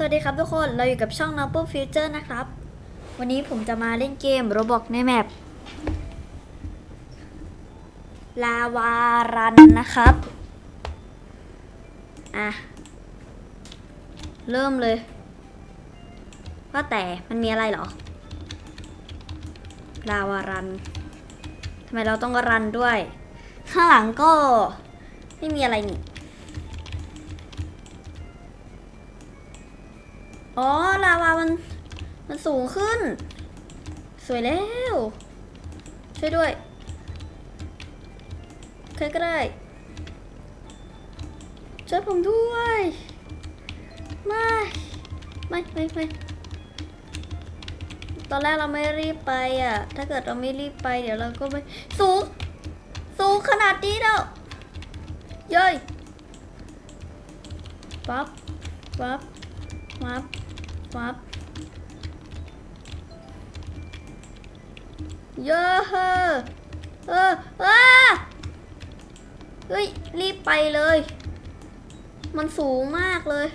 สวัสดีครับทุกคนเราอยู่กับช่อง Noble Future นะครับ วันนี้ผมจะมาเล่นเกม Roblox ในแมปลาวารันนะครับ อะ เริ่มเลย ว่าแต่มันมีอะไรหรอ ลาวารันทำไมเราต้องรันด้วย ข้างหลังก็ไม่มีอะไรนี่ อ๋อ ลาวา มัน มันสูงขึ้น สวยแล้ว ช่วยด้วยใครก็ได้ ช่วยผมด้วย ไม่ ไม่ไม่ไม่ตอนแรกเราไม่รีบไปอะ ถ้าเกิดเราไม่รีบไปเดี๋ยวเราก็ไม่ สูง สูงขนาดนี้แล้วเย้ยปั๊บปั๊บ วับวับเยอะเออเอออ้าเฮ้ย รีบไปเลย มันสูงมากเลย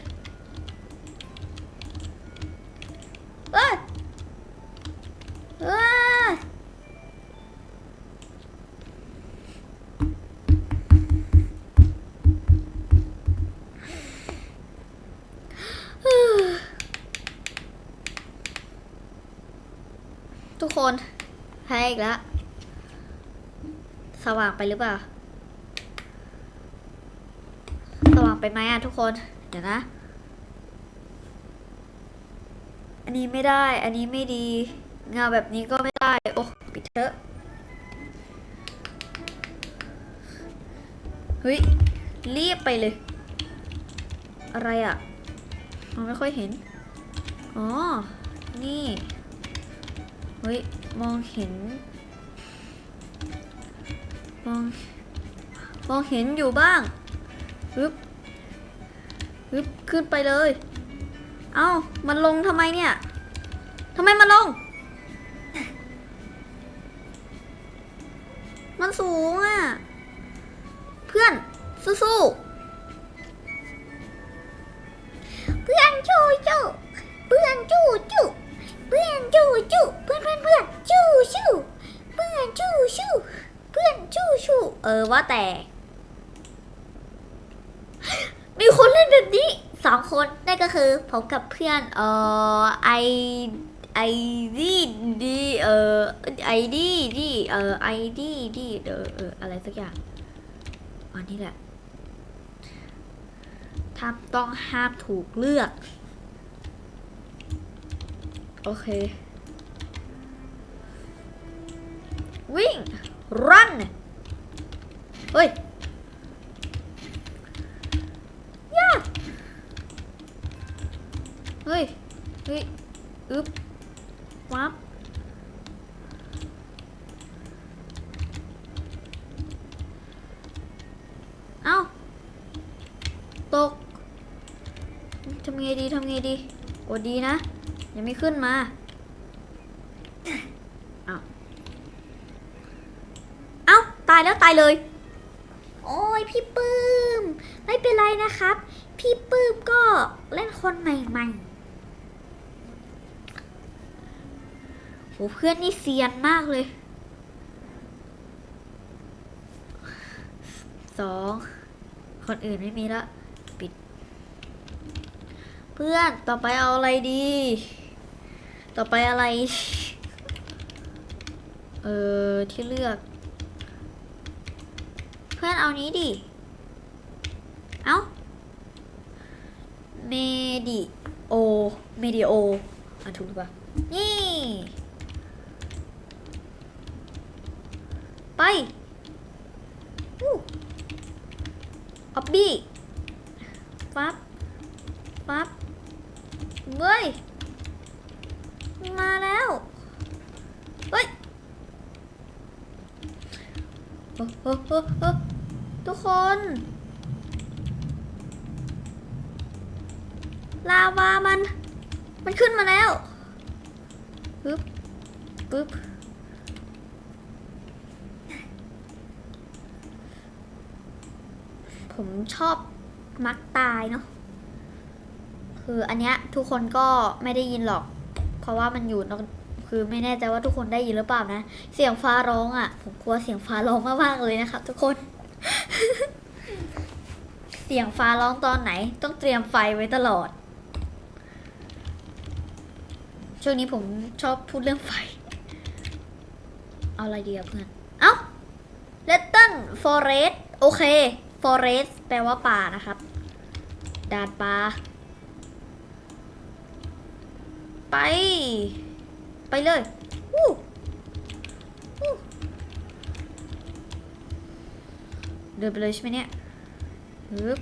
ทุกคนแพ้อีกแล้ว สว่างไปหรือเปล่า สว่างไปไหมอะทุกคน เดี๋ยวนะ อันนี้ไม่ได้ อันนี้ไม่ดี เงาแบบนี้ก็ไม่ได้ โอ้ปิดเถอะเฮ้ยรีบไปเลย อะไรอะมองไม่ค่อยเห็น อ๋อ นี่ เฮ้ย มองเห็น มอง มองเห็นอยู่บ้างฮึบฮึบขึ้นไปเลย เอ้า มันลงทำไมเนี่ยทำไมมันลง มันสูงอะ เพื่อน สู้ๆ เพื่อนจู้จู้เพื่อนจู้จู้เพื่อนจู้จู้ จู้จู้เพื่อนจู้จู้เพื่อนจู้จู้เออว่าแต่ มีคนเล่นแบบนี้สองคนนั่นก็คือผมกับเพื่อนเอ่อไอไอดีดีเอ่อไอดีดีเอ่อไอดีดีเออเอออะไรสักอย่างอันนี้แหละถ้าต้องห้ามถูกเลือก โอเค วิ่ง run เฮ้ยย่าเฮ้ย เฮ้ย อึ๊บวับเอ้า ตก ทำไงดี ทำไงดี โอ้ดีนะ ยังไม่ขึ้นมา เอ้า เอ้า ตาย แล้วตายเลย โอ้ยพี่ปื้ม ไม่เป็นไรนะครับ พี่ปื้มก็เล่นคนใหม่ๆโหเพื่อนนี่เซียนมากเลยสองคนอื่นไม่มีละ ปิด เพื่อนต่อไปเอาอะไรดี ต่อไปอะไร เออที่เลือก พื่อนเอานี้ดิ เอาเมดิโอ เมดิโอ อะถูกหรือเปล่า นี่ ไปออบบี้ ปั๊บ ปั๊บเว้ย มาแล้วเฮ้ย ทุกคน ลาวามัน มันขึ้นมาแล้วปึ๊บปึ๊บผมชอบมักตายเนาะคืออันเนี้ยทุกคนก็ไม่ได้ยินหรอก เพราะว่ามันอยู่นอกคือไม่แน่ใจว่าทุกคนได้ยินหรือเปล่านะ เสียงฟ้าร้องอะ ผมกลัวเสียงฟ้าร้องมากๆเลยนะครับทุกคน เสียงฟ้าร้องตอนไหน ต้องเตรียมไฟไว้ตลอด ช่วงนี้ผมชอบพูดเรื่องไฟ เอาอะไรดีอะเพื่อน เอ้าเลตเติ้ลฟอเรสโอเคฟอเรสแปลว่าป่านะครับ ดานป่า ไป ไปเลยวู้วู้ เดินไปเลยใช่ไหมเนี่ยฮึบ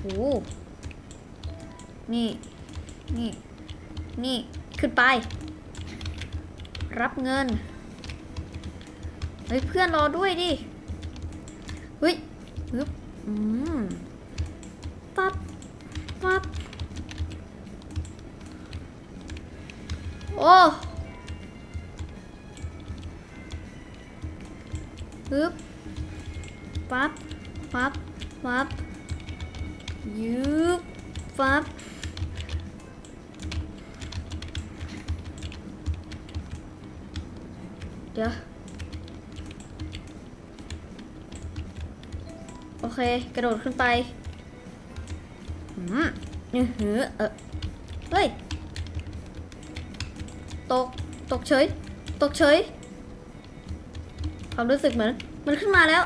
โอ้นี่ นี่ นี่ ขึ้นไป รับเงิน เฮ้ย เพื่อนรอด้วยดิ เฮ้ยฮึบอืมปั๊บปั๊บโอ้ ฮึบปั๊บปั๊บปั๊บยืบปั๊บเดี๋ยวโอเค กระโดดขึ้นไปอืมนี่หือเออเฮ้ย ตก ตกเฉย ตกเฉย ความรู้สึกเหมือน มันขึ้นมาแล้ว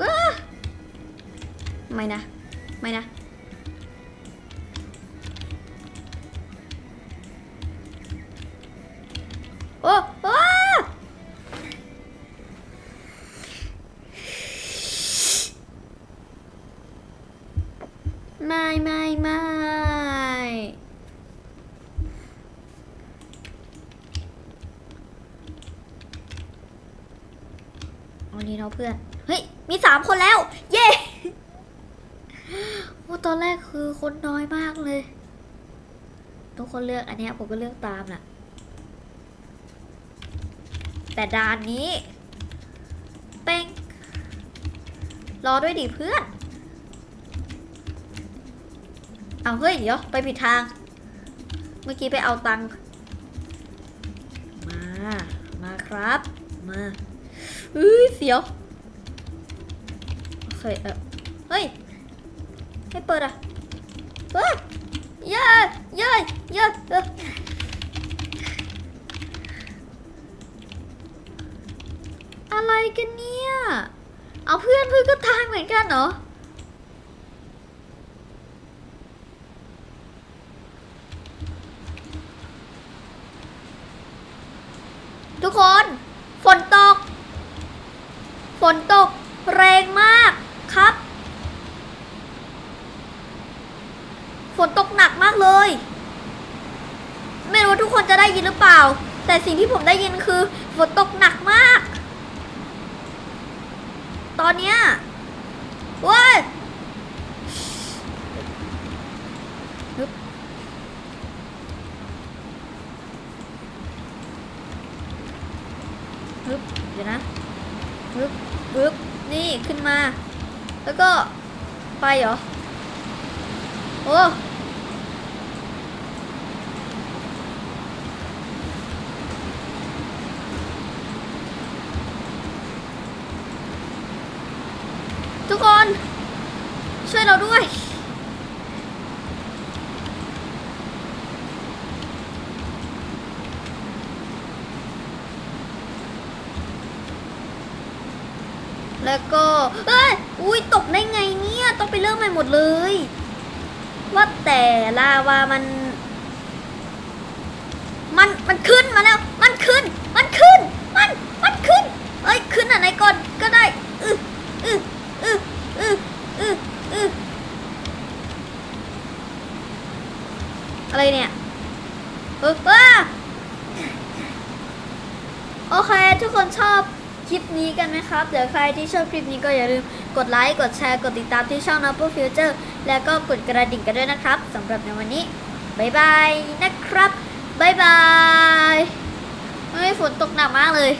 ว้าไม่นะ ไม่นะโอ้ เอานี้เนาะเพื่อน เฮ้ย มีสามคนแล้ว เย้โอ้ตอนแรกคือคนน้อยมากเลย ทุกคนเลือกอันนี้ผมก็เลือกตามน่ะแต่ด่านนี้ เป้ง รอด้วยดิเพื่อน เอาเฮ้ย เดี๋ยว ไปผิดทาง เมื่อกี้ไปเอาตังค์มา มาครับ มา เอ้ยเสียว โอเคเออเฮ้ย ให้เปิดอะเฮ้ยเย้เย้เย้เอออะไรกันเนี่ย เอาเพื่อนเพื่อนก็ตายเหมือนกันเหรอทุกคน นตกแรงมากครับ ฝนตกหนักมากเลย ไม่รู้ว่าทุกคนจะได้ยินหรือเปล่า แต่สิ่งที่ผมได้ยินคือฝนตกหนักมาก ตอนเนี้ยว้ยฮึบฮึบเดี๋ยวนะ ฮึบฮึบนี่ขึ้นมา แล้วก็ไปเหรอ โอ้ทุกคน ช่วยเราด้วย แล้วก็เอ้ยอุ้ยตกได้ไงเนี่ยต้องไปเริ่มใหม่หมดเลย ว่าแต่ลาวามัน มันมันขึ้นมาแล้ว มันขึ้น มันขึ้น มันมันขึ้นเอ้ยขึ้นอันไหนก่อนก็ได้อืออืออืออืออืออืออะไรเนี่ยเออว้าโอเค ทุกคนชอบ คลิปนี้กันไหมครับ เดี๋ยวใครที่ชอบคลิปนี้ก็อย่าลืมกดไลค์ กดแชร์ กดติดตามที่ช่อง n a p p l e Future แล้วก็กดกระดิ่งกันด้วยนะครับสำหรับในวันนี้บายบายนะครับบายบายไม่ฝนตกหนักมากเลย